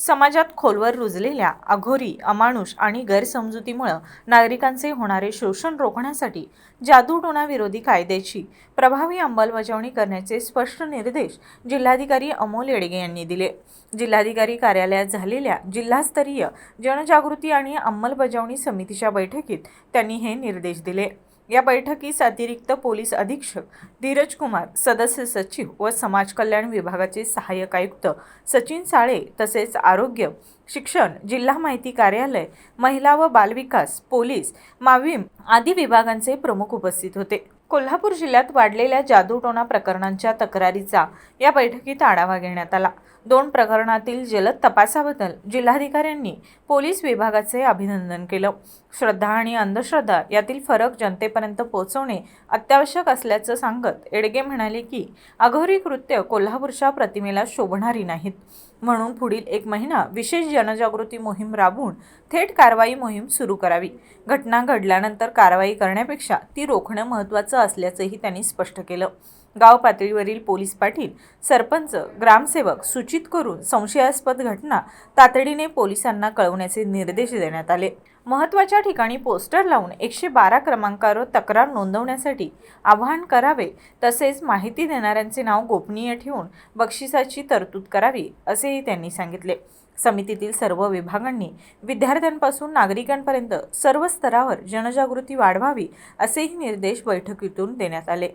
समाजात खोलवर रुजलेल्या अघोरी अमानुष आणि गैरसमजुतीमुळं नागरिकांचे होणारे शोषण रोखण्यासाठी जादूटोणाविरोधी कायद्याची प्रभावी अंमलबजावणी करण्याचे स्पष्ट निर्देश जिल्हाधिकारी अमोल येडगे यांनी दिले. जिल्हाधिकारी कार्यालयात झालेल्या जिल्हास्तरीय जनजागृती आणि अंमलबजावणी समितीच्या बैठकीत त्यांनी हे निर्देश दिले. या बैठकीस अतिरिक्त पोलीस अधीक्षक धीरज कुमार सदस्य सचिव व समाज कल्याण विभागाचे सहाय्यक आयुक्त सचिन साळे तसेच आरोग्य शिक्षण जिल्हा माहिती कार्यालय महिला व बालविकास पोलीस माविम आदी विभागांचे प्रमुख उपस्थित होते. कोल्हापूर जिल्ह्यात वाढलेल्या जादूटोणा प्रकरणांच्या तक्रारीचा या बैठकीत आढावा घेण्यात आला. दोन प्रकरणातील जलद तपासाबद्दल जिल्हाधिकाऱ्यांनी पोलीस विभागाचे अभिनंदन केलं. श्रद्धा आणि अंधश्रद्धा यातील फरक जनतेपर्यंत पोहोचवणे अत्यावश्यक असल्याचं सांगत एडगे म्हणाले की अघोरी कृत्य कोल्हापूरच्या प्रतिमेला शोभणारी नाहीत. म्हणून पुढील एक महिना विशेष जनजागृती मोहीम राबवून थेट कारवाई मोहीम सुरू करावी. घटना घडल्यानंतर कारवाई करण्यापेक्षा ती रोखणं महत्त्वाचं असल्याचंही त्यांनी स्पष्ट केलं. गाव पातळीवरील पोलीस पाटील सरपंच ग्रामसेवक सूचित करून संशयास्पद घटना तातडीने पोलिसांना कळवण्याचे निर्देश देण्यात आले. महत्त्वाच्या ठिकाणी पोस्टर लावून एकशे बारा क्रमांकावर तक्रार नोंदवण्यासाठी आवाहन करावे तसेच माहिती देणाऱ्यांचे नाव गोपनीय ठेवून बक्षिसाची तरतूद करावी असेही त्यांनी सांगितले. समितीतील सर्व विभागांनी विद्यार्थ्यांपासून नागरिकांपर्यंत सर्व स्तरावर जनजागृती वाढवावी असेही निर्देश बैठकीतून देण्यात आले.